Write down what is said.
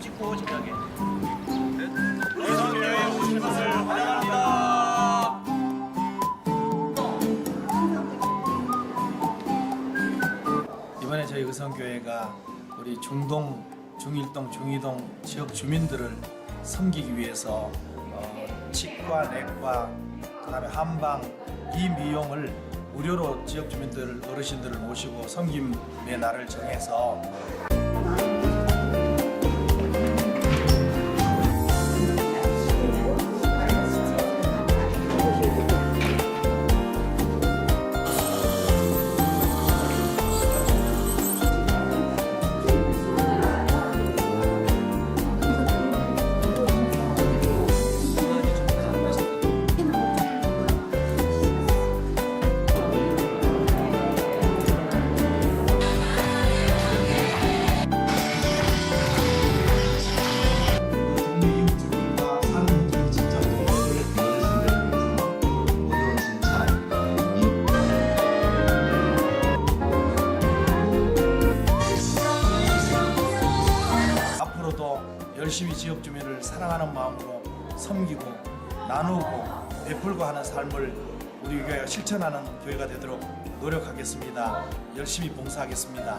찍고 저희 의성교회가 우리 중동, 중일동, 중이동 지역 주민들을 섬기기 위해서 어, 치과, 내과, 그다음에 한방, 이미용을 무료로 지역 주민들 어르신들을 모시고 섬김의 날을 정해서 열심히 지역 주민을 사랑하는 마음으로 섬기고 나누고 베풀고 하는 삶을 우리 교회가 실천하는 교회가 되도록 노력하겠습니다. 열심히 봉사하겠습니다.